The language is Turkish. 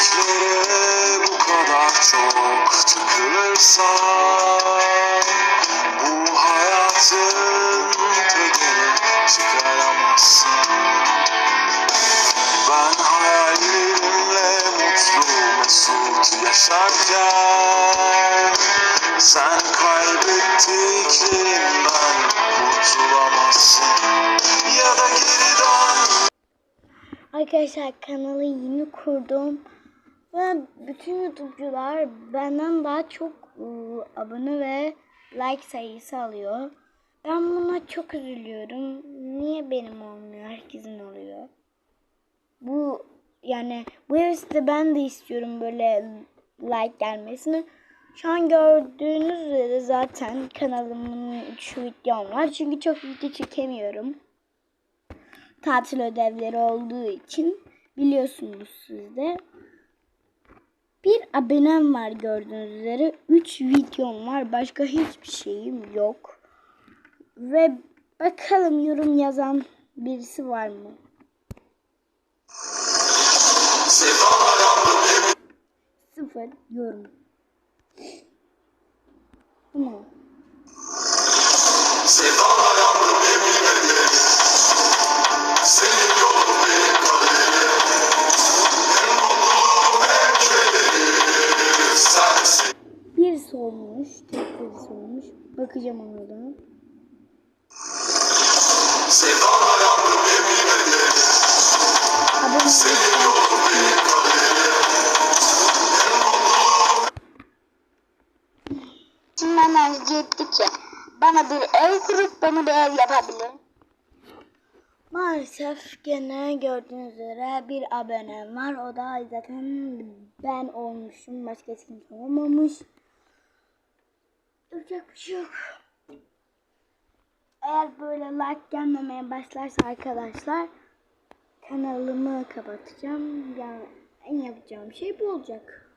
dertlere bu kadar çok tıkılırsan Bu hayatın tadını çıkaramazsın Ben hayallerimle mutlu mesut yaşarken Sen kaybettiklerinden kurtulamazsın Ya da geri dön Arkadaşlar kanalı yeni kurdum. Ve bütün YouTube'cular benden daha çok ıı, abone ve like sayısı alıyor. Ben buna çok üzülüyorum. Niye benim olmuyor? Herkesin oluyor. Bu yani bu hevesde ben de istiyorum böyle like gelmesini. Şu an gördüğünüz üzere zaten kanalımın 3 videom var. Çünkü çok video çekemiyorum tatil ödevleri olduğu için biliyorsunuz siz de. Bir abonem var gördüğünüz üzere. 3 videom var. Başka hiçbir şeyim yok. Ve bakalım yorum yazan birisi var mı? Sıfır yorum. Tamam. Birisi olmuş. Tek birisi olmuş. Bakacağım ona da. Şimdi enerji etti ki bana bir ev kurup bana bir ev yapabilir. Maalesef gene gördüğünüz üzere bir abonem var. O da zaten ben olmuşum. Başka kimse olmamış. Yapacak bir şey yok. Eğer böyle like gelmemeye başlarsa arkadaşlar kanalımı kapatacağım. Yani en yapacağım şey bu olacak.